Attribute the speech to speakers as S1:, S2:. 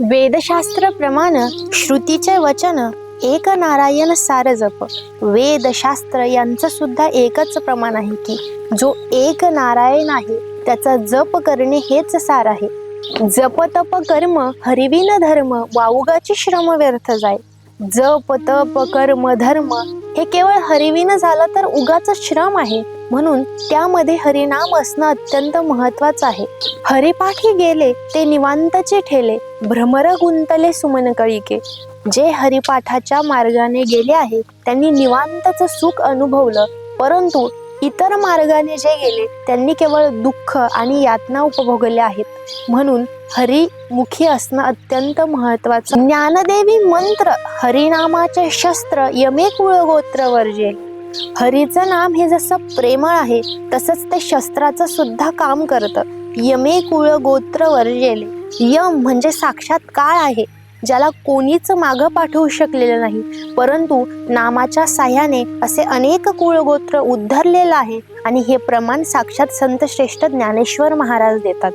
S1: वेदशास्त्र प्रमाण श्रुतीचे वचन एक नारायण सार जप. वेदशास्त्र यांचं सुद्धा एकच प्रमाण आहे की जो एक नारायण आहे त्याचा जप करणे हेच सार आहे. जप तप कर्म हरिविन धर्म वाउगाची श्रम व्यर्थ जाय. जप तप कर्म धर्म हे केवळ हरिवीनं झालं तर उगाच श्रम आहे. म्हणून त्यामध्ये हरिनाम असणं अत्यंत महत्वाचं आहे. हरिपाठी गेले ते निवांतचे ठेले. भ्रमर गुंतले सुमन कळिके जे हरिपाठाच्या मार्गाने गेले आहे त्यांनी निवांतच सुख अनुभवलं. परंतु इतर मार्गाने जे गेले त्यांनी केवळ दुःख आणि यातना उपभोगल्या आहेत. म्हणून हरिमुखी असणं अत्यंत महत्वाचं ज्ञानदेवी मंत्र हरिनामाचे शस्त्र यमे कुळ गोत्र वर्जे. हरीचं नाम हे जसं प्रेमळ आहे तसंच ते शस्त्राचं सुद्धा काम करतं. यमे कुळ गोत्र वर्जेले. यम म्हणजे साक्षात काळ आहे. ज्याला कोणीच मागं पाठवू शकलेलं नाही. परंतु नामाच्या साह्याने असे अनेक कुळगोत्र उद्धरलेलं आहे आणि हे प्रमाण साक्षात संत श्रेष्ठ ज्ञानेश्वर महाराज देतात.